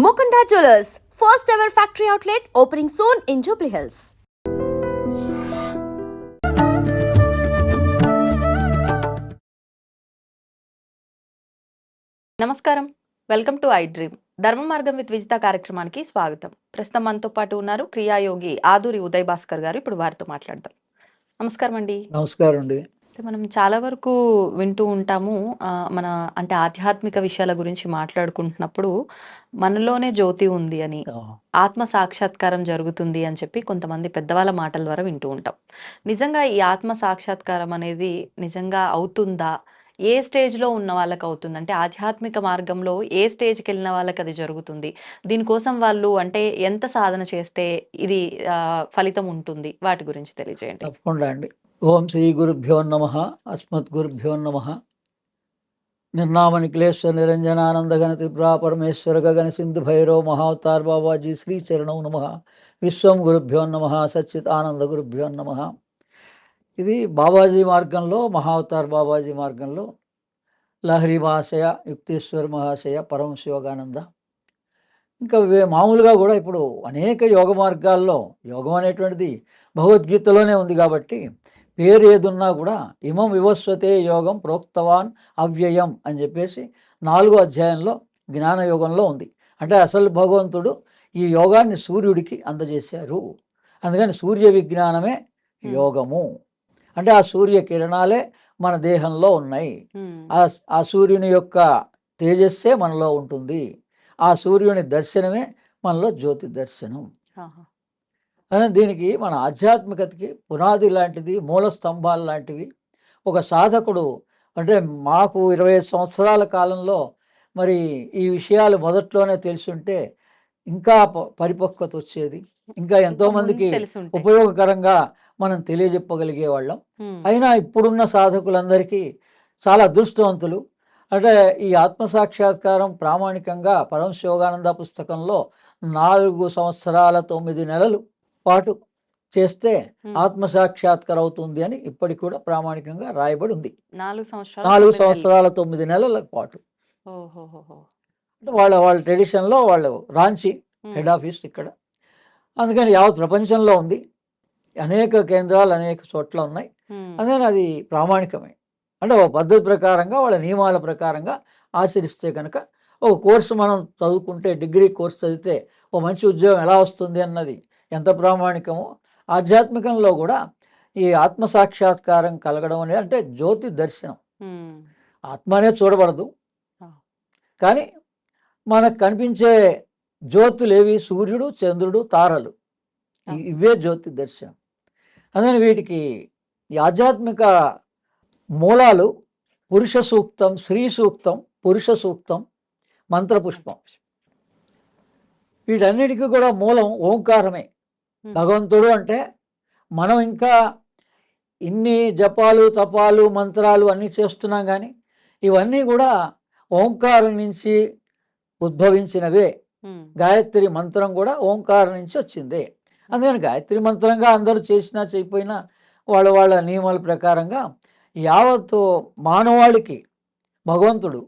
Mukunda Jewelers, first ever factory outlet opening soon in Jubilee Hills. నమస్కారం. Welcome to I dream Dharma Margam with Vijitha కార్యక్రమానికి స్వాగతం. ప్రస్తుతం మనతో పాటు ఉన్నారు క్రియాయోగి ఆదూరి ఉదయ్ భాస్కర్ గారు. ఇప్పుడు వారితో మాట్లాడదాం. నమస్కారం అండి నమస్కారం అండి. అయితే మనం చాలా వరకు వింటూ ఉంటాము మన అంటే ఆధ్యాత్మిక విషయాల గురించి మాట్లాడుకుంటున్నప్పుడు మనలోనే జ్యోతి ఉంది అని ఆత్మ సాక్షాత్కారం జరుగుతుంది అని చెప్పి కొంతమంది పెద్దవాళ్ళ మాటల ద్వారా వింటూ ఉంటాం. నిజంగా ఈ ఆత్మ సాక్షాత్కారం అనేది నిజంగా అవుతుందా? ఏ స్టేజ్లో ఉన్న వాళ్ళకి అవుతుంది? అంటే ఆధ్యాత్మిక మార్గంలో ఏ స్టేజ్కి వెళ్ళిన వాళ్ళకి అది జరుగుతుంది? దీనికోసం వాళ్ళు అంటే ఎంత సాధన చేస్తే ఇది ఫలితం ఉంటుంది? వాటి గురించి తెలియజేయండి. తప్పకుండా అండి. ఓం శ్రీ గురుభ్యో నమ అస్మత్ గురుభ్యో నమ. నిర్నామ నిఖిలేశ్వర నిరంజనానంద గణ త్రిపురా పరమేశ్వర గగన సింధు భైరవ మహావతార్ బాబాజీ శ్రీ చరణం నమ. విశ్వం గురుభ్యో నమ సచ్చిత్ ఆనంద గురుభ్యో నమ. ఇది బాబాజీ మార్గంలో మహావతార్ బాబాజీ మార్గంలో లహరి మహాశయ యుక్తేశ్వర మహాశయ పరమశివగానంద ఇంకా మామూలుగా కూడా ఇప్పుడు అనేక యోగ మార్గాల్లో యోగం అనేటువంటిది భగవద్గీతలోనే ఉంది కాబట్టి పేరు ఏదున్నా కూడా ఇమం వివస్వతే యోగం ప్రోక్తవాన్ అవ్యయం అని చెప్పేసి నాలుగో అధ్యాయంలో జ్ఞాన యోగంలో ఉంది. అంటే అసలు భగవంతుడు ఈ యోగాన్ని సూర్యుడికి అందజేశారు. అందుకని సూర్య విజ్ఞానమే యోగము. అంటే ఆ సూర్య కిరణాలే మన దేహంలో ఉన్నాయి. ఆ ఆ సూర్యుని యొక్క తేజస్సే మనలో ఉంటుంది. ఆ సూర్యుని దర్శనమే మనలో జ్యోతి దర్శనం. దీనికి మన ఆధ్యాత్మికతకి పునాది లాంటిది మూల స్తంభాలు లాంటివి. ఒక సాధకుడు అంటే మాకు ఇరవై ఐదు సంవత్సరాల కాలంలో మరి ఈ విషయాలు మొదట్లోనే తెలుసుంటే ఇంకా పరిపక్వత వచ్చేది. ఇంకా ఎంతో ఇంకా మందికి ముందు తెలిసి ఉంటాయి. ఉపయోగకరంగా మనం తెలియజెప్పగలిగే వాళ్ళం. అయినా ఇప్పుడున్న సాధకులందరికీ చాలా అదృష్టవంతులు. అంటే ఈ ఆత్మసాక్షాత్కారం ప్రామాణికంగా పరమశివగానంద పుస్తకంలో నాలుగు సంవత్సరాల తొమ్మిది నెలలు పాటు చేస్తే. ఆత్మసాక్షాత్కారం అవుతుంది అని ఇప్పటికి కూడా ప్రామాణికంగా రాయబడి ఉంది. నాలుగు సంవత్సరాలు నాలుగు తొమ్మిది నెలలు. సంవత్సరాల తొమ్మిది నెలల పాటు. వాళ్ళ వాళ్ళ ట్రెడిషన్లో వాళ్ళు రాంచి హెడ్ ఆఫీస్ ఇక్కడ. అందుకని యావత్ ప్రపంచంలో ఉంది. అనేక కేంద్రాలు అనేక చోట్ల ఉన్నాయి. అందుకని అది ప్రామాణికమే. అంటే ఒక పద్ధతి ప్రకారంగా వాళ్ళ నియమాల ప్రకారంగా ఆచరిస్తే కనుక ఒక కోర్సు మనం చదువుకుంటే డిగ్రీ కోర్స్ చదివితే ఓ మంచి ఉద్యోగం ఎలా వస్తుంది అన్నది ఎంత ప్రామాణికమో ఆధ్యాత్మికంలో కూడా ఈ ఆత్మసాక్షాత్కారం కలగడం అనేది అంటే జ్యోతి దర్శనం. ఆత్మ అనేది చూడబడదు. కానీ మనకు కనిపించే జ్యోతులేవి సూర్యుడు చంద్రుడు తారలు. ఇవే జ్యోతి దర్శనం. అందుకని వీటికి ఈ ఆధ్యాత్మిక మూలాలు పురుష సూక్తం స్త్రీ సూక్తం పురుష సూక్తం మంత్రపుష్పం. వీటన్నిటికీ కూడా మూలం ఓంకారమే. భగవంతుడు అంటే మనం ఇంకా ఇన్ని జపాలు తపాలు మంత్రాలు అన్నీ చేస్తున్నాం కానీ ఇవన్నీ కూడా ఓంకారం నుంచి ఉద్భవించినవే. గాయత్రి మంత్రం కూడా ఓంకారం నుంచి వచ్చిందే. అందుకని గాయత్రి మంత్రంగా అందరూ చేసినా చేయకపోయినా వాళ్ళ వాళ్ళ నియమాల ప్రకారంగా యావత్తు మానవాళికి భగవంతుడు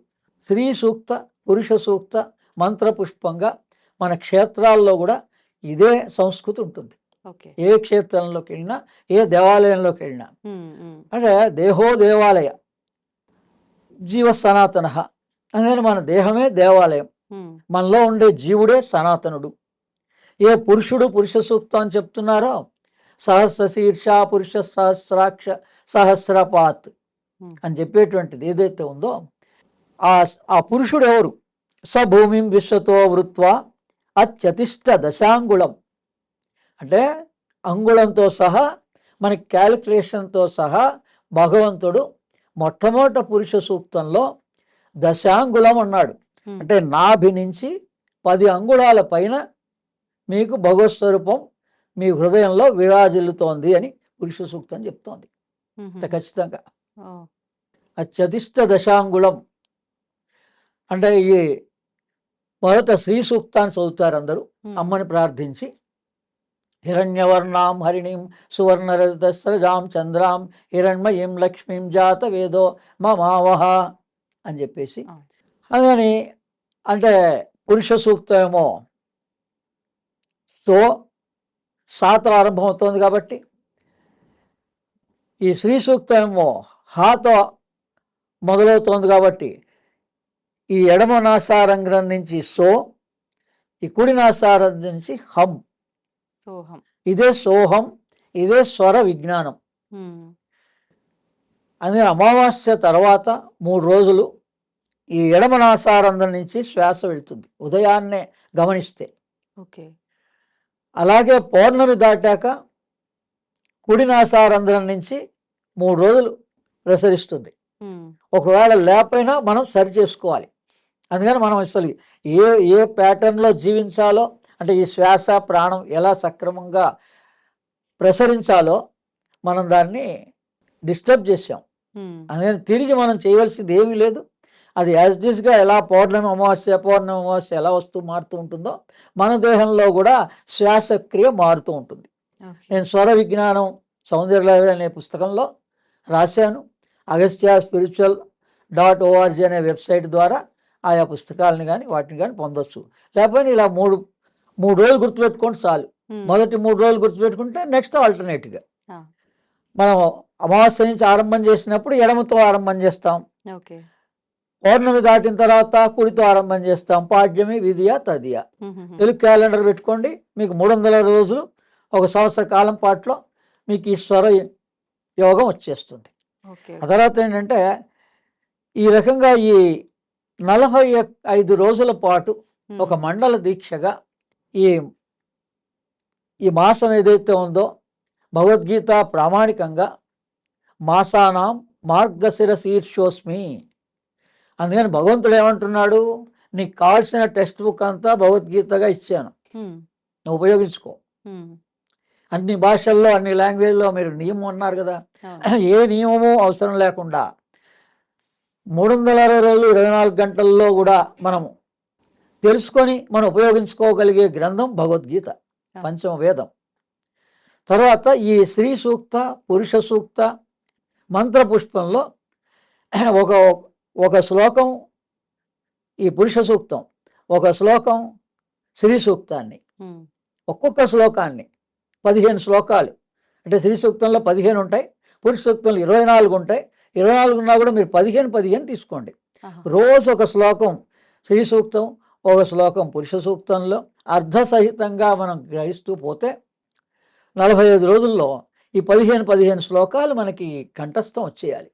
స్త్రీ సూక్త పురుష సూక్త మంత్రపుష్పంగా మన క్షేత్రాల్లో కూడా ఇదే సంస్కృతి ఉంటుంది. ఏ క్షేత్రంలోకి వెళ్ళినా ఏ దేవాలయంలోకి వెళ్ళినా అంటే దేహో దేవాలయ జీవ సనాతన అందుకని మన దేహమే దేవాలయం. మనలో ఉండే జీవుడే సనాతనుడు. ఏ పురుషుడు పురుష సూక్తం అని చెప్తున్నారో? సహస్ర శీర్ష పురుష సహస్రాక్ష సహస్రపాత్ అని చెప్పేటువంటిది ఏదైతే ఉందో ఆ ఆ పురుషుడు ఎవరు స భూమిం విశ్వతో వృత్వ అత్యతిష్ట దశాంగుళం. అంటే అంగుళంతో సహా మన క్యాలిక్యులేషన్తో సహా భగవంతుడు మొట్టమొదట పురుష సూక్తంలో దశాంగుళం అన్నాడు. అంటే నాభి నుంచి పది అంగుళాల పైన మీకు భగవత్ స్వరూపం మీ హృదయంలో విరాజిల్లుతోంది అని పురుష సూక్తం చెప్తోంది. అంత ఖచ్చితంగా. ఓ, అత్యధిష్ట దశాంగుళం. అంటే ఈ మొదట శ్రీ సూక్తాన్ని చదువుతారు అందరూ. అమ్మని ప్రార్థించి హిరణ్యవర్ణాం హరిణీం సువర్ణరజతస్రజాం చంద్రాం హిరణ్మయీం లక్ష్మీం జాత వేదో మమావహ అని చెప్పేసి. అందుకని అంటే పురుష సూక్తం ఏమో సో సాతో ఆరంభమవుతోంది కాబట్టి. ఈ శ్రీ సూక్తం ఏమో హాతో మొదలవుతోంది కాబట్టి ఈ ఎడమ నాసారంధ్రం నుంచి సో ఈ కుడి నాసారంధ్రం నుంచి హం. సోహం. ఇదే సోహం ఇదే స్వర విజ్ఞానం. అనే అమావాస్య తర్వాత మూడు రోజులు ఈ ఎడమ నాసారంధ్రం నుంచి శ్వాస వెళ్తుంది ఉదయాన్నే గమనిస్తే. ఓకే. అలాగే పౌర్ణమి దాటాక కుడి నాసారంధ్రం నుంచి మూడు రోజులు ప్రసరిస్తుంది. ఒకవేళ లేకపోయినా మనం సరి చేసుకోవాలి. అందుకని మనం అసలు ఏ ఏ ప్యాటర్న్లో జీవించాలో అంటే ఈ శ్వాస ప్రాణం ఎలా సక్రమంగా ప్రసరించాలో మనం దాన్ని డిస్టర్బ్ చేసాం అందుకని తిరిగి మనం చేయవలసింది ఏమీ లేదు. అది యాజ్ దిస్గా ఎలా పౌర్ణమి అమావాస్య పౌర్ణమి అమావాస్య ఎలా వస్తూ మారుతూ ఉంటుందో మన దేహంలో కూడా శ్వాసక్రియ మారుతూ ఉంటుంది. నేను స్వర విజ్ఞానం సౌందర్యలహరి అనే పుస్తకంలో రాశాను. అగస్త్య స్పిరిచువల్ డాట్ ఓఆర్జీ అనే వెబ్సైట్ ద్వారా ఆయా పుస్తకాలను కానీ వాటిని కానీ పొందొచ్చు. లేకపోతే ఇలా మూడు మూడు రోజులు గుర్తుపెట్టుకోండి చాలు. మొదటి మూడు రోజులు గుర్తుపెట్టుకుంటే నెక్స్ట్ ఆల్టర్నేట్గా. మనం అమావాస్య నుంచి ఆరంభం చేసినప్పుడు ఎడమతో ఆరంభం చేస్తాం. పౌర్ణమి దాటిన తర్వాత కుడితో ఆరంభం చేస్తాం. పాడ్యమి విధియ తదియ. తెలుగు క్యాలెండర్ పెట్టుకోండి. మీకు మూడు వందల రోజులు ఒక సంవత్సర కాలం పాటులో మీకు ఈ స్వర యోగం వచ్చేస్తుంది. ఆ తర్వాత ఏంటంటే ఈ రకంగా ఈ నలభై ఐదు రోజుల పాటు ఒక మండల దీక్షగా ఈ ఈ మాసం ఏదైతే ఉందో భగవద్గీత ప్రామాణికంగా మాసానాం మార్గశిర శీర్షోస్మి అందుకని భగవంతుడు ఏమంటున్నాడు? నీకు కావాల్సిన టెక్స్ట్ బుక్ అంతా భగవద్గీతగా ఇచ్చాను. నువ్వు ఉపయోగించుకో. అన్ని భాషల్లో అన్ని లాంగ్వేజ్లో మీరు నియమం అన్నారు కదా. ఏ నియమము అవసరం లేకుండా మూడు వందల అరవై రోజులు ఇరవై నాలుగు గంటల్లో కూడా మనము తెలుసుకొని మనం ఉపయోగించుకోగలిగే గ్రంథం భగవద్గీత పంచమ వేదం. తర్వాత ఈ స్త్రీ సూక్త పురుష సూక్త మంత్ర పుష్పంలో ఒక ఒక శ్లోకం ఈ పురుష సూక్తం ఒక శ్లోకం శ్రీ సూక్తాన్ని ఒక్కొక్క శ్లోకాన్ని పదిహేను శ్లోకాలు. అంటే శ్రీ సూక్తంలో పదిహేను ఉంటాయి పురుష సూక్తంలో ఇరవై నాలుగు ఉంటాయి ఇరవై నాలుగు ఉన్నా కూడా మీరు పదిహేను పదిహేను తీసుకోండి. రోజు ఒక శ్లోకం శ్రీ సూక్తం ఒక శ్లోకం పురుష సూక్తంలో అర్ధ సహితంగా మనం గ్రహిస్తూ పోతే నలభై ఐదు రోజుల్లో ఈ పదిహేను పదిహేను శ్లోకాలు మనకి కంఠస్థం వచ్చేయాలి.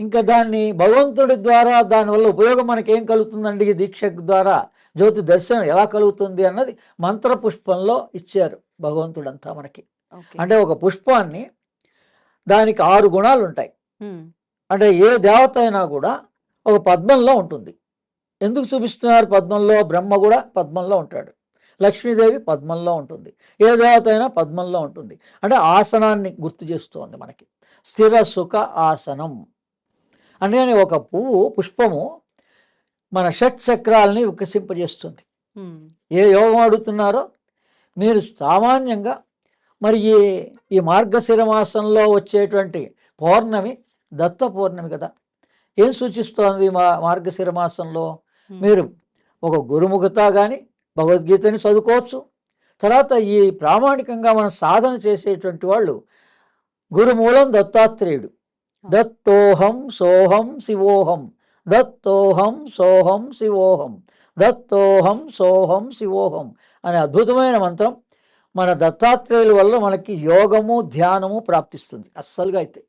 ఇంకా దాన్ని భగవంతుడి ద్వారా దానివల్ల ఉపయోగం మనకి ఏం కలుగుతుందండి? ఈ దీక్ష ద్వారా జ్యోతి దర్శనం ఎలా కలుగుతుంది అన్నది మంత్ర పుష్పంలో ఇచ్చారు భగవంతుడంతా మనకి. అంటే ఒక పుష్పాన్ని దానికి ఆరు గుణాలు ఉంటాయి అంటే ఏ దేవత అయినా కూడా ఒక పద్మంలో ఉంటుంది. ఎందుకు చూపిస్తున్నారు పద్మంలో? బ్రహ్మ కూడా పద్మంలో ఉంటాడు. లక్ష్మీదేవి పద్మంలో ఉంటుంది. ఏ దేవత అయినా పద్మంలో ఉంటుంది. అంటే ఆసనాన్ని గుర్తు చేస్తోంది మనకి. స్థిర సుఖ ఆసనం. అందుకని ఒక పువ్వు పుష్పము మన షట్ చక్రాలని వికసింపజేస్తుంది. ఏ యోగం అడుగుతున్నారో? మీరు సామాన్యంగా మరి ఈ ఈ మార్గశిర మాసంలో వచ్చేటువంటి పౌర్ణమి దత్త పౌర్ణమి కదా. ఏం సూచిస్తోంది మా మార్గశిర మాసంలో మీరు ఒక గురుముఖత కానీ భగవద్గీతని చదువుకోవచ్చు. తర్వాత ఈ ప్రామాణికంగా మనం సాధన చేసేటువంటి వాళ్ళు గురుమూలం దత్తాత్రేయుడు. దత్తోహం సోహం శివోహం. దత్తోహం సోహం శివోహం. దత్తోహం సోహం శివోహం అనే అద్భుతమైన మంత్రం మన దత్తాత్రేయుల వల్ల మనకి యోగము ధ్యానము ప్రాప్తిస్తుంది. అస్సలుగా అయితే.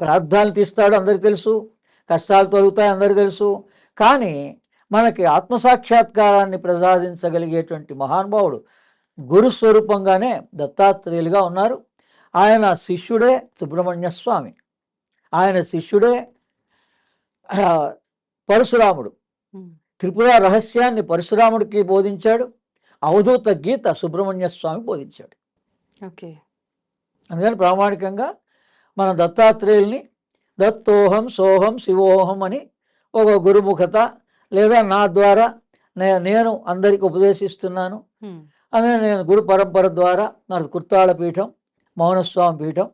ప్రార్థనలు తీస్తాడు అందరికీ తెలుసు. కష్టాలు తొలుగుతాయి అందరికీ తెలుసు. కానీ మనకి ఆత్మసాక్షాత్కారాన్ని ప్రసాదించగలిగేటువంటి మహానుభావుడు గురు స్వరూపంగానే దత్తాత్రేయులుగా ఉన్నారు. ఆయన శిష్యుడే సుబ్రహ్మణ్య స్వామి. ఆయన శిష్యుడే పరశురాముడు. త్రిపుర రహస్యాన్ని పరశురాముడికి బోధించాడు. అవధూత గీత సుబ్రహ్మణ్య స్వామి బోధించాడు. ఓకే. అందుకని ప్రామాణికంగా మన దత్తాత్రేయుల్ని దత్తోహం సోహం శివోహం అని ఒక గురుముఖత లేదా నా ద్వారా నే నేను అందరికి ఉపదేశిస్తున్నాను. అందుకని నేను గురు పరంపర ద్వారా నాది కుర్తాళ పీఠం మౌనస్వామి పీఠం.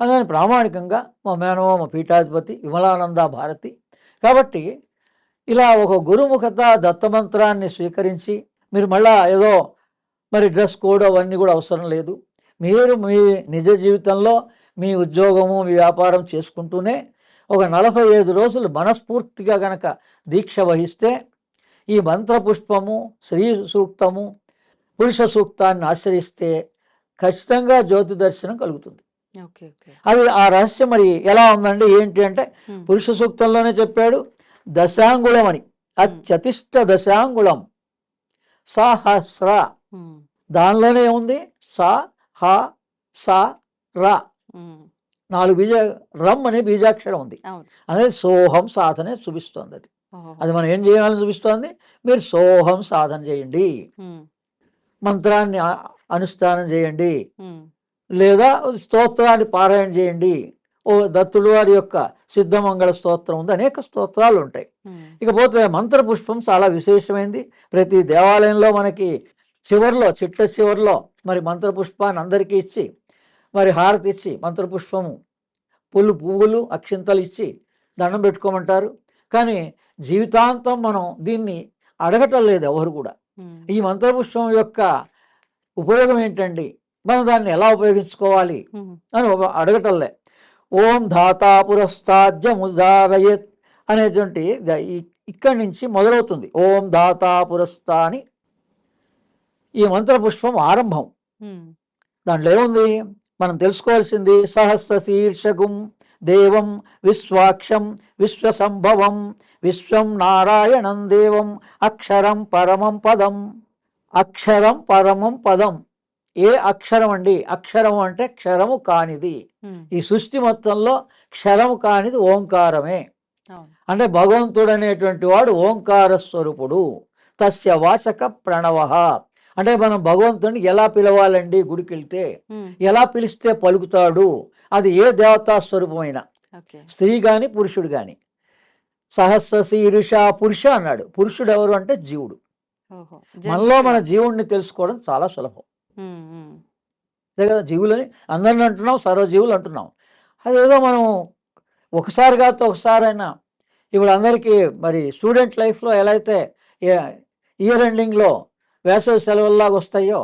అందుకని ప్రామాణికంగా మా మేనమామ పీఠాధిపతి విమలానంద భారతి. కాబట్టి ఇలా ఒక గురుముఖత దత్తమంత్రాన్ని స్వీకరించి మీరు మళ్ళా ఏదో మరి డ్రెస్ కోడ్ అవన్నీ కూడా అవసరం లేదు. మీరు మీ నిజ జీవితంలో మీ ఉద్యోగము మీ వ్యాపారం చేసుకుంటూనే ఒక నలభై ఐదు రోజులు మనస్ఫూర్తిగా గనక దీక్ష వహిస్తే ఈ మంత్రపుష్పము శ్రీ సూక్తము పురుష సూక్తాన్ని ఆశ్రయిస్తే ఖచ్చితంగా జ్యోతి దర్శనం కలుగుతుంది. Okay okay. అది ఆ రహస్యం మరి ఎలా ఉందండి? ఏంటి అంటే పురుష సూక్తంలోనే చెప్పాడు దశాంగుళం అని అత్యతిష్ట దశాంగుళం. సహస్ర. దానిలోనే ఉంది సా హ సా రా. నాలుగు బీజ రమ్ అనే బీజాక్షరం ఉంది. అనేది సోహం సాధనే చూపిస్తోంది అది. అది మనం ఏం చేయాలని చూపిస్తోంది? మీరు సోహం సాధన చేయండి. మంత్రాన్ని అనుష్ఠానం చేయండి. లేదా స్తోత్రాన్ని పారాయణ చేయండి. ఓ దత్తుడు వారి యొక్క సిద్ధమంగళ స్తోత్రం ఉంది. అనేక స్తోత్రాలు ఉంటాయి ఇకపోతే మంత్రపుష్పం చాలా విశేషమైంది. ప్రతి దేవాలయంలో మనకి చివర్లో చిట్ట చివర్లో మరి మంత్రపుష్పాన్ని అందరికీ ఇచ్చి మరి హారతి ఇచ్చి మంత్రపుష్పము పువ్వులు పువ్వులు అక్షింతలు ఇచ్చి దండం పెట్టుకోమంటారు. కానీ జీవితాంతం మనం దీన్ని అడగటం లేదు ఎవరు కూడా. ఈ మంత్రపుష్పం యొక్క ఉపయోగం ఏంటండి? మనం దాన్ని ఎలా ఉపయోగించుకోవాలి? అని అడగటంలే ఓం ధాతా పురస్తాద్యముదారయత్ అనేటువంటి ఇక్కడి నుంచి మొదలవుతుంది. ఓం ధాతా పురస్తా అని ఈ మంత్రపుష్పం ఆరంభం. దాంట్లో ఏముంది? మనం తెలుసుకోవాల్సింది సహస్ర శీర్షకం దేవం విశ్వాక్షం విశ్వసంభవం విశ్వం నారాయణం దేవం అక్షరం పరమం పదం. అక్షరం పరమం పదం. ఏ అక్షరం అండి? అక్షరం అంటే క్షరము కానిది. ఈ సృష్టి మొత్తంలో క్షరము కానిది ఓంకారమే. అంటే భగవంతుడు అనేటువంటి వాడు ఓంకార స్వరూపుడు. తస్య వాచక ప్రణవ. అంటే మనం భగవంతుడిని ఎలా పిలవాలండి గుడికి వెళ్తే ఎలా పిలిస్తే పలుకుతాడు? అది ఏ దేవతా స్వరూపమైన. స్త్రీ కానీ పురుషుడు కానీ సహస్ర శీరుష పురుష అన్నాడు. పురుషుడు ఎవరు అంటే జీవుడు. మనలో మన జీవుడిని తెలుసుకోవడం చాలా సులభం. అంతే కదా జీవులని అందరిని అంటున్నాం సర్వజీవులు అంటున్నాం. అదేదో మనం ఒకసారి కాదు ఒకసారైనా ఇప్పుడు అందరికీ మరి స్టూడెంట్ లైఫ్లో ఎలా అయితే ఇయర్ ఎండింగ్లో వేసవి సెలవుల్లాగా వస్తాయో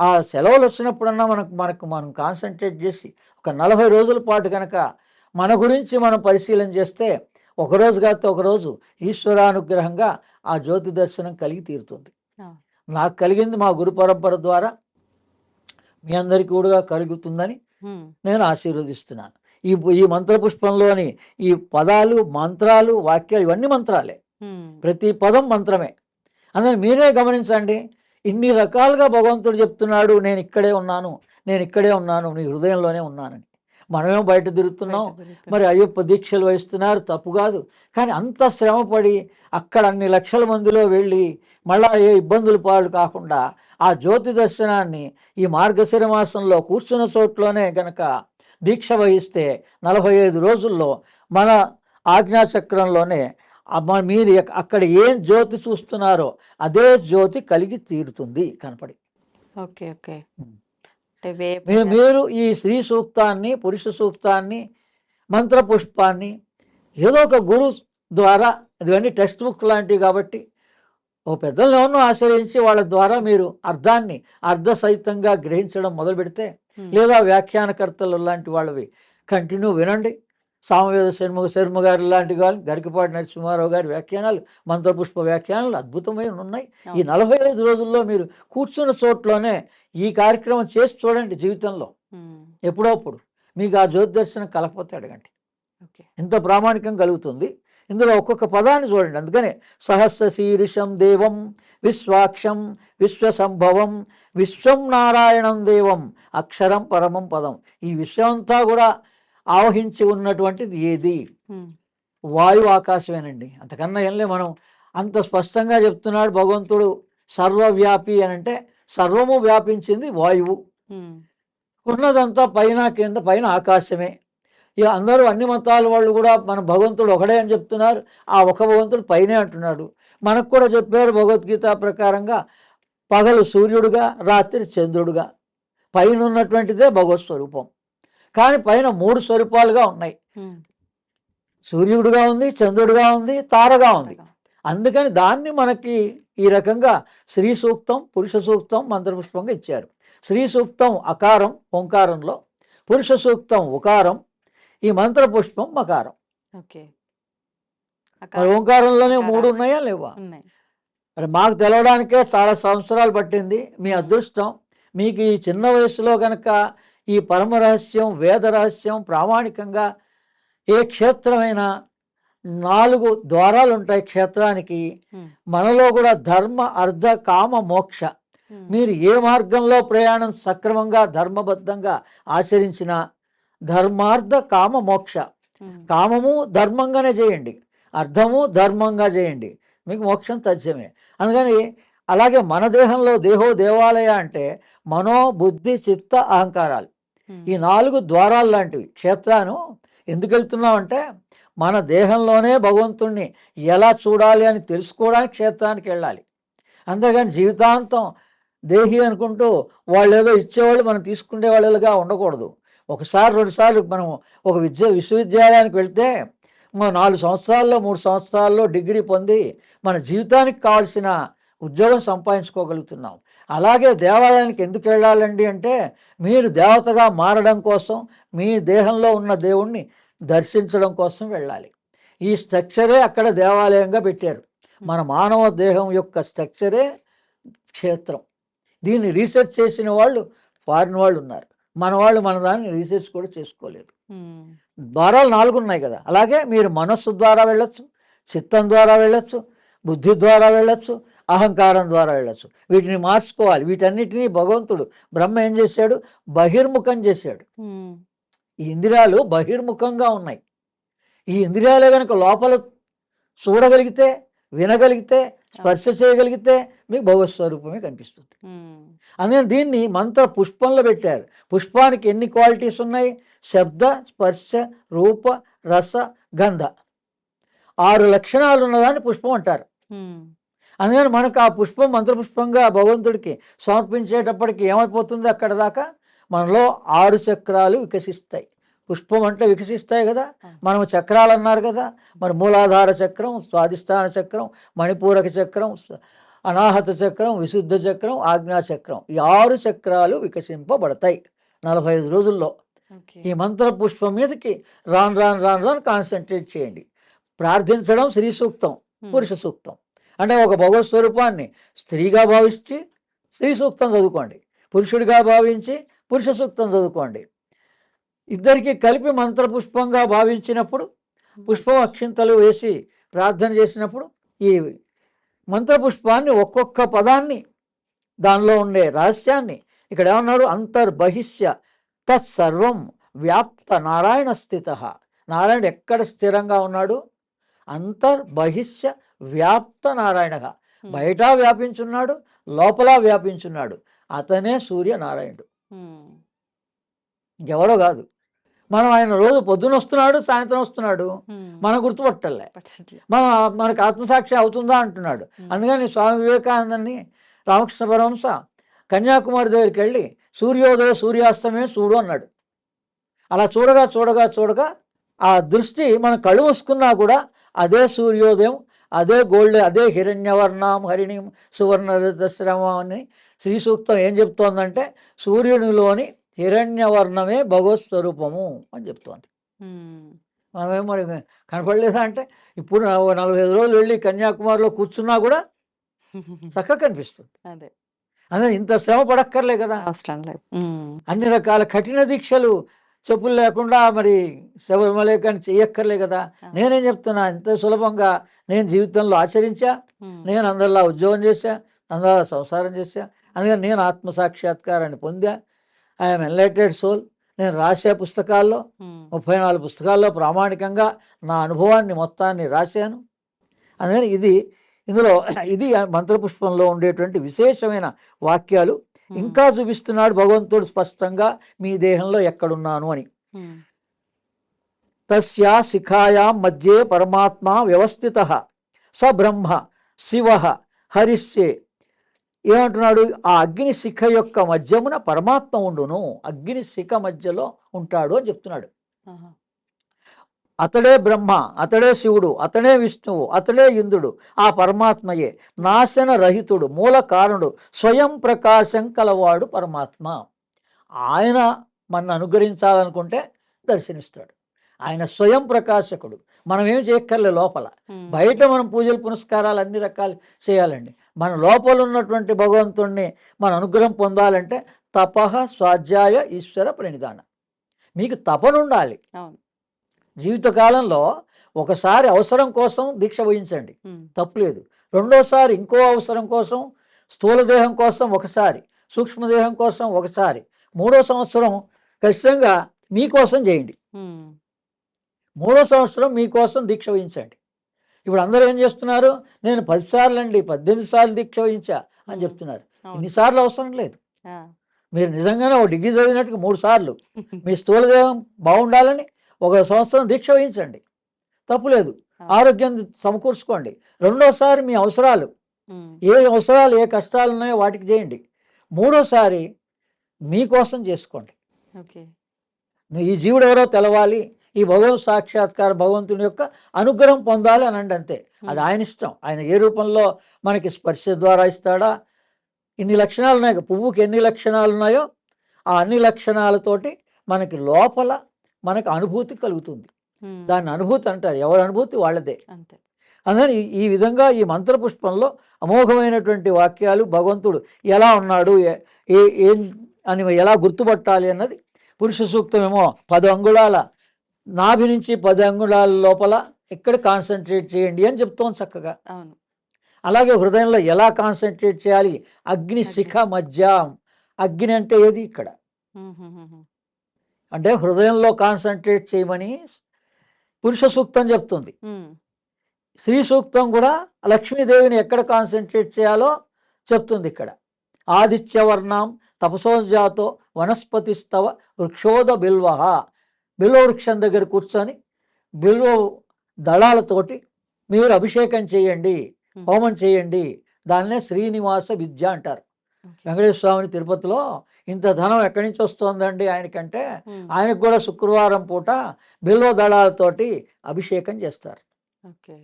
ఆ సెలవులు వచ్చినప్పుడన్నా మనకు మనకు మనం కాన్సన్ట్రేట్ చేసి ఒక నలభై రోజుల పాటు కనుక మన గురించి మనం పరిశీలన చేస్తే ఒకరోజు కాకపోతే ఒకరోజు ఈశ్వరానుగ్రహంగా ఆ జ్యోతి దర్శనం కలిగి తీరుతుంది. నాకు కలిగింది మా గురు పరంపర ద్వారా మీ అందరికీ కూడా కలుగుతుందని నేను ఆశీర్వదిస్తున్నాను. ఈ ఈ మంత్రపుష్పంలోని ఈ పదాలు మంత్రాలు వాక్యాలు ఇవన్నీ మంత్రాలే. ప్రతి పదం మంత్రమే. అందుకని మీరే గమనించండి ఇన్ని రకాలుగా భగవంతుడు చెప్తున్నాడు నేను ఇక్కడే ఉన్నాను నేను ఇక్కడే ఉన్నాను నీ హృదయంలోనే ఉన్నానని. మనమేమో బయట తిరుగుతున్నాం. మరి అయ్యప్ప దీక్షలు వహిస్తున్నారు తప్పు కాదు. కానీ అంత శ్రమపడి అక్కడ అన్ని లక్షల మందిలో వెళ్ళి మళ్ళా ఏ ఇబ్బందులు పాలు కాకుండా ఆ జ్యోతి దర్శనాన్ని ఈ మార్గశిర మాసంలో కూర్చున్న చోట్లోనే గనక దీక్ష వహిస్తే నలభై ఐదు రోజుల్లో మన ఆజ్ఞాచక్రంలోనే మీరు అక్కడ ఏం జ్యోతి చూస్తున్నారో అదే జ్యోతి కలిగి తీరుతుంది కనపడి. Okay okay. మీరు ఈ స్త్రీ సూక్తాన్ని పురుష సూక్తాన్ని మంత్రపుష్పాన్ని ఏదో ఒక గురు ద్వారా ఇవన్నీ టెక్స్ట్ బుక్ లాంటివి కాబట్టి ఓ పెద్దలను ఎవరినో ఆశ్రయించి వాళ్ళ ద్వారా మీరు అర్థాన్ని అర్ధసహితంగా గ్రహించడం మొదలు పెడితే లేదా వ్యాఖ్యానకర్తలు లాంటి వాళ్ళవి కంటిన్యూ వినండి. సామవేద శర్మ శర్మ గారి లాంటి గారు గరికపాటి నరసింహారావు గారి వ్యాఖ్యానాలు మంత్రపుష్ప వ్యాఖ్యానాలు అద్భుతమైన ఉన్నాయి. ఈ. నలభై ఐదు రోజుల్లో మీరు కూర్చున్న చోట్లోనే ఈ కార్యక్రమం చేసి చూడండి జీవితంలో. ఎప్పుడప్పుడు మీకు ఆ జ్యోతి దర్శనం కలకపోతే అడగండి ఎంత ప్రామాణికం కలుగుతుంది. ఇందులో ఒక్కొక్క పదాన్ని చూడండి. అందుకనే సహస్ర శీర్షం దేవం విశ్వాక్షం విశ్వసంభవం విశ్వం నారాయణం దేవం అక్షరం పరమం పదం. ఈ విశ్వం అంతా కూడా ఆవహించి ఉన్నటువంటిది ఏది? వాయువు ఆకాశమేనండి. అంతకన్నా ఏంలే మనం అంత స్పష్టంగా చెప్తున్నాడు భగవంతుడు సర్వవ్యాపి అని అంటే సర్వము వ్యాపించింది వాయువు. ఉన్నదంతా పైన కింద పైన ఆకాశమే. ఇక అందరూ అన్ని మతాల వాళ్ళు కూడా మన భగవంతుడు ఒకడే అని చెప్తున్నారు. ఆ ఒక భగవంతుడు పైనే అంటున్నాడు. మనకు కూడా చెప్పారు భగవద్గీత ప్రకారంగా పగలు సూర్యుడుగా రాత్రి చంద్రుడుగా. పైన ఉన్నటువంటిదే భగవత్ స్వరూపం. కానీ పైన మూడు స్వరూపాలుగా ఉన్నాయి. సూర్యుడుగా ఉంది చంద్రుడుగా ఉంది తారగా ఉంది. అందుకని దాన్ని మనకి ఈ రకంగా శ్రీ సూక్తం పురుష సూక్తం మంత్రపుష్పంగా ఇచ్చారు. శ్రీ సూక్తం అకారం ఓంకారంలో. పురుష సూక్తం ఉకారం ఈ మంత్రపుష్పం మకారం. ఓకే. మరి ఓంకారంలోనే. మూడు ఉన్నాయా లేవా? మరి మాకు తెలవడానికే చాలా సంవత్సరాలు పట్టింది మీ అదృష్టం. మీకు ఈ చిన్న వయసులో కనుక ఈ పరమ రహస్యం వేద రహస్యం ప్రామాణికంగా ఏ క్షేత్రమైనా నాలుగు ద్వారాలు ఉంటాయి క్షేత్రానికి. మనలో కూడా ధర్మ అర్ధ కామ మోక్ష. మీరు ఏ మార్గంలో ప్రయాణం సక్రమంగా ధర్మబద్ధంగా ఆచరించిన ధర్మార్థ కామ మోక్ష. కామము ధర్మంగానే చేయండి. అర్థము ధర్మంగా చేయండి. మీకు మోక్షం తథ్యమే. అందుకని అలాగే మన దేహంలో దేహో దేవాలయ అంటే మనో బుద్ధి చిత్త అహంకారాలు. ఈ నాలుగు ద్వారాలు లాంటివి. క్షేత్రాను ఎందుకు వెళ్తున్నామంటే మన దేహంలోనే భగవంతుణ్ణి ఎలా చూడాలి అని తెలుసుకోవడానికి క్షేత్రానికి వెళ్ళాలి. అంతేగాని జీవితాంతం దేహి అనుకుంటూ వాళ్ళు ఏదో ఇచ్చేవాళ్ళు మనం తీసుకునే వాళ్ళుగా ఉండకూడదు. ఒకసారి రెండుసార్లు మనం ఒక విద్య విశ్వవిద్యాలయానికి వెళ్తే మనం నాలుగు సంవత్సరాల్లో మూడు సంవత్సరాల్లో డిగ్రీ పొంది మన జీవితానికి కావాల్సిన ఉద్యోగం సంపాదించుకోగలుగుతున్నాం. అలాగే దేవాలయానికి ఎందుకు వెళ్ళాలండి అంటే మీరు దేవతగా మారడం కోసం మీ దేహంలో ఉన్న దేవుణ్ణి దర్శించడం కోసం వెళ్ళాలి. ఈ స్ట్రక్చరే అక్కడ దేవాలయంగా పెట్టారు. మన మానవ దేహం యొక్క స్ట్రక్చరే క్షేత్రం. దీన్ని రీసెర్చ్ చేసిన వాళ్ళు ఫారిన్ వాళ్ళు ఉన్నారు. మన వాళ్ళు మన దాన్ని రీసెర్చ్ కూడా చేసుకోలేదు. ఉమ్, ద్వారాలు నాలుగు ఉన్నాయి కదా. అలాగే మీరు మనస్సు ద్వారా వెళ్ళొచ్చు చిత్తం ద్వారా వెళ్ళొచ్చు బుద్ధి ద్వారా వెళ్ళొచ్చు అహంకారం ద్వారా వెళ్ళొచ్చు. వీటిని మార్చుకోవాలి. వీటన్నిటినీ భగవంతుడు బ్రహ్మ ఏం చేశాడు? బహిర్ముఖం చేశాడు. ఈ ఇంద్రియాలు బహిర్ముఖంగా ఉన్నాయి. ఈ ఇంద్రియాలే కనుక లోపల చూడగలిగితే వినగలిగితే స్పర్శ చేయగలిగితే మీకు భగవత్ స్వరూపమే కనిపిస్తుంది అందుకని దీన్ని మంత్ర పుష్పంలో పెట్టారు. పుష్పానికి ఎన్ని క్వాలిటీస్ ఉన్నాయి? శబ్ద స్పర్శ రూప రస గంధ. ఆరు లక్షణాలు ఉన్నదాన్ని పుష్పం అంటారు. అందుకని మనకు ఆ పుష్పం మంత్రపుష్పంగా భగవంతుడికి సమర్పించేటప్పటికి ఏమైపోతుంది అక్కడ దాకా? మనలో ఆరు చక్రాలు వికసిస్తాయి. పుష్పం అంటే వికసిస్తాయి కదా. మనం చక్రాలు అన్నారు కదా. మరి మూలాధార చక్రం స్వాధిష్టాన చక్రం మణిపూరక చక్రం అనాహత చక్రం విశుద్ధ చక్రం ఆజ్ఞా చక్రం ఈ ఆరు చక్రాలు వికసింపబడతాయి నలభై ఐదు రోజుల్లో ఈ మంత్ర పుష్పం మీదకి రాను రాను రాను రాను కాన్సన్ట్రేట్ చేయండి. ప్రార్థించడం శ్రీ సూక్తం పురుష సూక్తం. అంటే ఒక భగవత్ స్వరూపాన్ని స్త్రీగా భావించి స్త్రీ సూక్తం చదువుకోండి. పురుషుడిగా భావించి పురుష సూక్తం చదువుకోండి. ఇద్దరికి కలిపి మంత్రపుష్పంగా భావించినప్పుడు పుష్పం అక్షింతలు వేసి ప్రార్థన చేసినప్పుడు ఈ మంత్రపుష్పాన్ని ఒక్కొక్క పదాన్ని దానిలో ఉండే రహస్యాన్ని ఇక్కడ ఏమన్నాడు అంతర్బహిష్య తత్సర్వం వ్యాప్త నారాయణ స్థిత. నారాయణుడు ఎక్కడ స్థిరంగా ఉన్నాడు? అంతర్బహిష్య వ్యాప్త నారాయణగా. ఉమ్, బయట వ్యాపించున్నాడు లోపల వ్యాపించున్నాడు. అతనే సూర్యనారాయణుడు. ఎవరో కాదు. మనం ఆయన రోజు పొద్దున వస్తున్నాడు సాయంత్రం వస్తున్నాడు. మనం గుర్తుపట్టలే. మన మనకు ఆత్మసాక్షి అవుతుందా అంటున్నాడు. అందుకని స్వామి వివేకానందని రామకృష్ణ పరమహంస కన్యాకుమారి దగ్గరికి వెళ్ళి సూర్యోదయ సూర్యాస్తమే చూడు అన్నాడు. అలా చూడగా చూడగా చూడగా ఆ దృష్టి మనం కళ్ళు మూసుకున్నా కూడా అదే సూర్యోదయం అదే గోల్డ్ అదే హిరణ్యవర్ణం హరిణి సువర్ణ దశ్రమం అని శ్రీ సూక్తం ఏం చెప్తోందంటే సూర్యునిలోని హిరణ్యవర్ణమే భగవత్ స్వరూపము అని చెప్తోంది. మనమేం మరి కనపడలేదా అంటే ఇప్పుడు నలభై ఐదు రోజులు వెళ్ళి కన్యాకుమారిలో కూర్చున్నా కూడా చక్కగా కనిపిస్తుంది. అదే. అదే ఇంత శ్రమ పడక్కర్లే కదా. అన్ని రకాల కఠిన దీక్షలు చెప్పులు లేకుండా మరి శబరిమల కానీ చెయ్యక్కర్లే కదా. నేనేం చెప్తున్నా ఇంత సులభంగా నేను జీవితంలో ఆచరించా నేను అందరిలా ఉద్యోగం చేశా అందరిలా సంసారం చేశా అందుకని నేను ఆత్మసాక్షాత్కారాన్ని పొందా ఐఎమ్ ఎన్లైటెడ్ సోల్ నేను రాసే పుస్తకాల్లో ఉమ్, ముప్పై నాలుగు పుస్తకాల్లో ప్రామాణికంగా నా అనుభవాన్ని మొత్తాన్ని రాశాను. అందుకని ఇది ఇందులో ఇది మంత్రపుష్పంలో ఉండేటువంటి విశేషమైన వాక్యాలు. ఉమ్, ఇంకా చూపిస్తున్నాడు భగవంతుడు స్పష్టంగా మీ దేహంలో ఎక్కడున్నాను అని. ఉమ్, తస్యా శిఖాయాం మధ్యే పరమాత్మ వ్యవస్థిత స బ్రహ్మ శివ హరిష్యే ఏమంటున్నాడు? ఆ అగ్ని శిఖ యొక్క మధ్యమున పరమాత్మ ఉండును అగ్ని శిఖ మధ్యలో ఉంటాడు అని చెప్తున్నాడు. అతడే బ్రహ్మ అతడే శివుడు అతడే విష్ణువు అతడే ఇంద్రుడు ఆ పరమాత్మయే నాశన రహితుడు మూల కారణుడు స్వయం ప్రకాశం కలవాడు పరమాత్మ. ఆయన మన అనుగ్రహించాలనుకుంటే దర్శనిస్తాడు ఆయన స్వయం ప్రకాశకుడు. మనం ఏం చేయక్కర్లే లోపల. బయట మనం పూజలు పునస్కారాలు అన్ని రకాలు చేయాలండి. మన లోపల ఉన్నటువంటి భగవంతుణ్ణి మన అనుగ్రహం పొందాలంటే తపః స్వాధ్యాయ ఈశ్వర ప్రణిధాన. మీకు తపన ఉండాలి. అవును. జీవితకాలంలో ఒకసారి అవసరం కోసం దీక్ష వహించండి. తప్పులేదు. రెండోసారి ఇంకో అవసరం కోసం స్థూల దేహం కోసం ఒకసారి సూక్ష్మదేహం కోసం ఒకసారి మూడో సంవత్సరం ఖచ్చితంగా మీకోసం చేయండి. మూడో సంవత్సరం మీకోసం దీక్ష వహించండి. ఇప్పుడు అందరూ ఏం చేస్తున్నారు? నేను పదిసార్లు అండి పద్దెనిమిది సార్లు దీక్ష వహించా అని. చెప్తున్నారు. ఇన్నిసార్లు అవసరం లేదు. మీరు నిజంగానే ఒక డిగ్రీ చదివినట్టుగా మూడు సార్లు. మీ స్థూలదేహం బాగుండాలని ఒక సంవత్సరం దీక్ష వహించండి. తప్పులేదు. ఆరోగ్యం సమకూర్చుకోండి. రెండోసారి మీ అవసరాలు ఏ అవసరాలు ఏ కష్టాలు ఉన్నాయో వాటికి చేయండి. మూడోసారి మీకోసం చేసుకోండి. ఈ జీవుడు ఎవరో తెలవాలి. ఈ భగవత్ సాక్షాత్కార భగవంతుని యొక్క అనుగ్రహం పొందాలి అని అంటే అంతే. అది ఆయన ఇష్టం. ఆయన ఏ రూపంలో మనకి స్పర్శ ద్వారా ఇస్తాడా? ఇన్ని లక్షణాలు ఉన్నాయి. పువ్వుకి ఎన్ని లక్షణాలు ఉన్నాయో ఆ అన్ని లక్షణాలతోటి మనకి లోపల మనకు అనుభూతి కలుగుతుంది. దాన్ని అనుభూతి అంటారు. ఎవరి అనుభూతి వాళ్ళదే. అంతే. అందుకని ఈ- విధంగా ఈ మంత్రపుష్పంలో అమోఘమైనటువంటి వాక్యాలు భగవంతుడు ఎలా ఉన్నాడు? ఏ- ఏ ఏం అని ఎలా గుర్తుపట్టాలి అన్నది పురుష సూక్తమేమో పది అంగుళాల నాభి నుంచి పది అంగుళాల లోపల ఇక్కడ కాన్సన్ట్రేట్ చేయండి అని చెప్తోంది చక్కగా. అవును. అలాగే హృదయంలో ఎలా కాన్సన్ట్రేట్ చేయాలి? అగ్ని శిఖ మధ్య. అగ్ని అంటే ఏది ఇక్కడ? అంటే హృదయంలో కాన్సన్ట్రేట్ చేయమని పురుష సూక్తం చెప్తుంది. శ్రీ సూక్తం కూడా లక్ష్మీదేవిని ఎక్కడ కాన్సన్ట్రేట్ చేయాలో చెప్తుంది ఇక్కడ. ఆదిత్యవర్ణం తపసోజాతో వనస్పతిస్తవ వృక్షోద బిల్వ బిల్వ వృక్షం దగ్గర కూర్చొని బిల్వ దళాలతోటి మీరు అభిషేకం చేయండి హోమం. చేయండి దాన్నే శ్రీనివాస విద్య అంటారు. వెంకటేశ్వర స్వామిని తిరుపతిలో ఇంత ధనం ఎక్కడి నుంచి వస్తోందండి ఆయనకంటే? ఆయనకు కూడా శుక్రవారం పూట బిల్వ దళాలతోటి అభిషేకం చేస్తారు. ఓకే.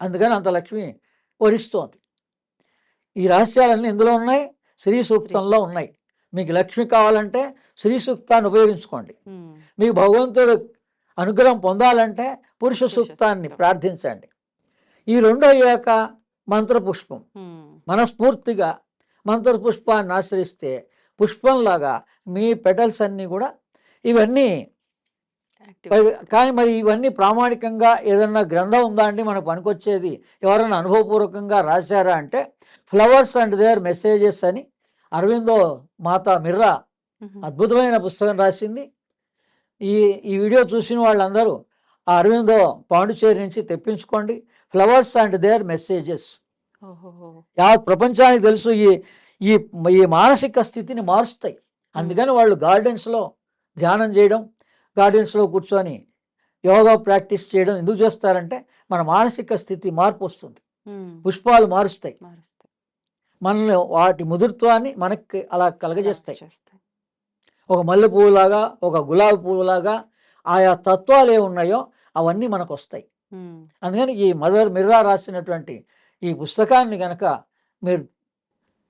అందుకని అంత లక్ష్మి వరిస్తోంది. ఈ రహస్యాలన్నీ ఇందులో ఉన్నాయి? శ్రీ సూక్తంలో ఉన్నాయి. మీకు లక్ష్మి కావాలంటే శ్రీ సూక్తాన్ని ఉపయోగించుకోండి మీకు భగవంతుడు అనుగ్రహం పొందాలంటే పురుష సూక్తాన్ని సూక్తం. ప్రార్థించండి. ఈ రెండో అయ్యాక మంత్రపుష్పం. మనస్ఫూర్తిగా మంత్రపుష్పాన్ని ఆశ్రయిస్తే పుష్పంలాగా మీ పెటల్స్ అన్నీ కూడా ఇవన్నీ కానీ మరి ఇవన్నీ ప్రామాణికంగా ఏదన్నా గ్రంథం ఉందా అండి మనకు పనికొచ్చేది? ఎవరైనా అనుభవపూర్వకంగా రాశారా అంటే ఫ్లవర్స్ అండ్ దేర్ మెసేజెస్ అని అరవిందో మాత మిర్రా అద్భుతమైన పుస్తకం రాసింది. ఈ ఈ వీడియో చూసిన వాళ్ళందరూ ఆ అరవిందో పాండుచేరి నుంచి తెప్పించుకోండి. Flowers and their messages. యావత్ ప్రపంచానికి తెలుసు ఈ ఈ ఈ మానసిక స్థితిని మారుస్తాయి. అందుకని వాళ్ళు గార్డెన్స్లో ధ్యానం చేయడం గార్డెన్స్లో కూర్చొని యోగా ప్రాక్టీస్ చేయడం ఎందుకు చేస్తారంటే మన మానసిక స్థితి మార్పు వస్తుంది. పుష్పాలు మారుస్తాయి. మనల్ని వాటి ముదురుత్వాన్ని మనకి అలా కలగజేస్తాయి. ఒక మల్లె పువ్వులాగా ఒక గులాబీ పువ్వులాగా ఆయా తత్వాలు ఏ ఉన్నాయో అవన్నీ మనకు వస్తాయి అందుకని ఈ మదర్ మిర్రా రాసినటువంటి ఈ పుస్తకాన్ని కనుక మీరు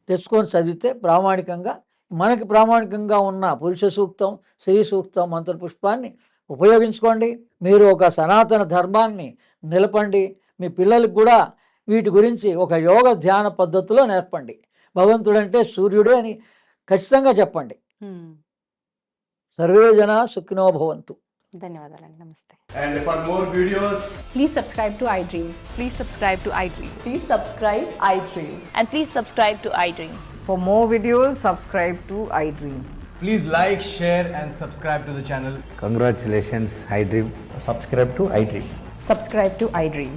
తెచ్చుకొని చదివితే ప్రామాణికంగా మనకి ప్రామాణికంగా ఉన్న పురుష సూక్తం స్త్రీ సూక్తం మంత్రపుష్పాన్ని ఉపయోగించుకోండి. మీరు ఒక సనాతన ధర్మాన్ని నిలపండి. మీ పిల్లలకు కూడా వీటి గురించి ఒక యోగ ధ్యాన పద్ధతిలో నేర్పండి. భగవంతుడు అంటే సూర్యుడు అని ఖచ్చితంగా చెప్పండి. సర్వే జన సుఖినో భవంతు. ధన్యవాదాలండి. నమస్తే. And for more videos please subscribe to I dream please subscribe to I dream please subscribe I dream and please subscribe to I dream for more videos subscribe to I dream please like share and subscribe to the channel congratulations I dream subscribe to I dream subscribe to I dream